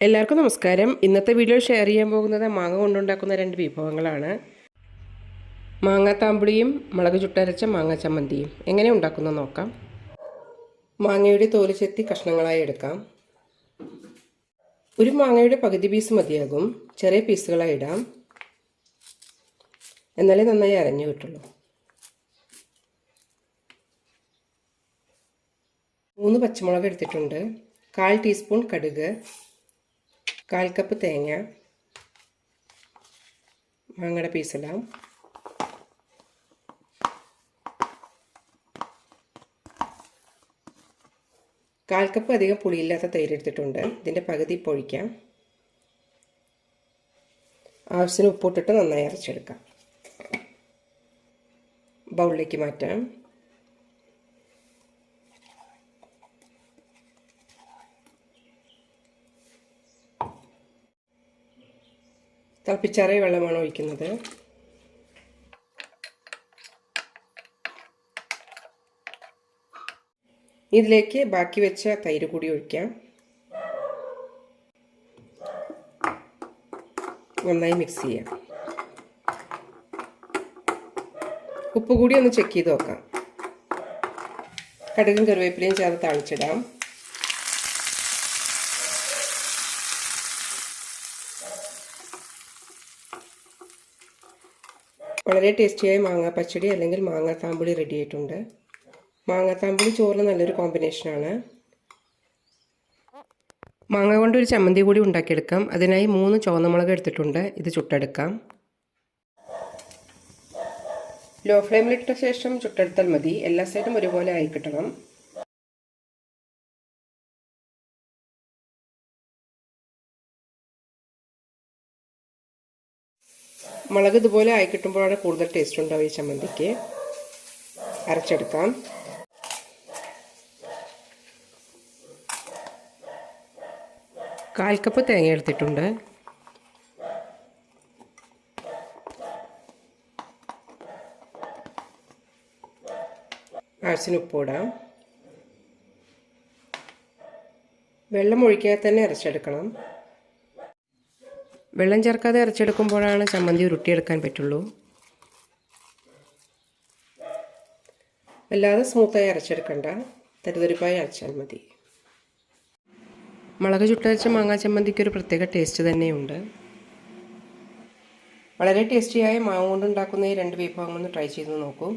എല്ലാവർക്കും നമസ്കാരം. ഇന്നത്തെ വീഡിയോ ഷെയർ ചെയ്യാൻ പോകുന്നത് മാങ്ങ കൊണ്ടുണ്ടാക്കുന്ന രണ്ട് വിഭവങ്ങളാണ്. മാങ്ങാത്താമ്പിളിയും മുളക് ചുട്ടരച്ച മാങ്ങ ചമ്മന്തിയും. എങ്ങനെ ഉണ്ടാക്കുന്നത് നോക്കാം. മാങ്ങയുടെ തോൽ ചെത്തി കഷ്ണങ്ങളായി എടുക്കാം. ഒരു മാങ്ങയുടെ പകുതി പീസ് മതിയാകും. ചെറിയ പീസുകളായി ഇടാം. എന്നാലേ നന്നായി അരഞ്ഞു കിട്ടുള്ളൂ. മൂന്ന് പച്ചമുളക് എടുത്തിട്ടുണ്ട്. കാൽ ടീസ്പൂൺ കടുക്. കാൽ കപ്പ് തേങ്ങ മാങ്ങയുടെ പീസെല്ലാം കാൽ കപ്പ് അധികം പുളിയില്ലാത്ത തൈര് എടുത്തിട്ടുണ്ട്. ഇതിന്റെ പകുതി പൊഴിക്കാം. ആവശ്യത്തിന് ഉപ്പിട്ടിട്ട് നന്നായി അരച്ചെടുക്കാം. ബൗളിലേക്ക് മാറ്റാം. തിളപ്പിച്ചാറിയ വെള്ളമാണ് ഒഴിക്കുന്നത്. ഇതിലേക്ക് ബാക്കി വെച്ച തൈര് കൂടി ഒഴിക്കാം. നന്നായി മിക്സ് ചെയ്യാം. ഉപ്പ് കൂടി ഒന്ന് ചെക്ക് ചെയ്ത് നോക്കാം. കടുകും കറിവേപ്പിലയും ചേർത്ത് തളിച്ചിടാം. വളരെ ടേസ്റ്റിയായ മാങ്ങാ പച്ചടി അല്ലെങ്കിൽ മാങ്ങാത്താമ്പുളി റെഡി ആയിട്ടുണ്ട്. മാങ്ങാത്താമ്പുളി ചോറിന് നല്ലൊരു കോമ്പിനേഷനാണ് മാങ്ങ കൊണ്ട് ഒരു ചമ്മന്തി കൂടി ഉണ്ടാക്കിയെടുക്കാം. അതിനായി മൂന്ന് ചുവന്നമുളക് എടുത്തിട്ടുണ്ട്. ഇത് ചുട്ടെടുക്കാം. ലോ ഫ്ലെയിമിലിട്ട ശേഷം ചുട്ടെടുത്താൽ മതി. എല്ലാ സൈഡും ഒരുപോലെ ആയി കിട്ടണം. മുളക് ഇതുപോലെ ആയി കിട്ടുമ്പോഴാണ് കൂടുതൽ ടേസ്റ്റ് ഉണ്ടാവുക ഈ ചമ്മന്തിക്ക്. അരച്ചെടുക്കാം. കാൽ കപ്പ് തേങ്ങ എടുത്തിട്ടുണ്ട്. ആവശ്യത്തിന് ഉപ്പിടാം വെള്ളം ഒഴിക്കാതെ തന്നെ അരച്ചെടുക്കണം. വെള്ളം ചേർക്കാതെ അരച്ചെടുക്കുമ്പോഴാണ് ചമ്മന്തി ഉരുട്ടിയെടുക്കാൻ പറ്റുള്ളൂ. വല്ലാതെ സ്മൂത്തായി അരച്ചെടുക്കണ്ട. തരുതരിപ്പായി അരച്ചാൽ മതി. മുളക് ചുട്ടരച്ച മാങ്ങാ ചമ്മന്തിക്ക് ഒരു പ്രത്യേക ടേസ്റ്റ് തന്നെയുണ്ട്. വളരെ ടേസ്റ്റിയായ മാങ്ങ കൊണ്ടുണ്ടാക്കുന്ന ഈ രണ്ട് വിഭവങ്ങളൊന്ന് ട്രൈ ചെയ്ത് നോക്കൂ.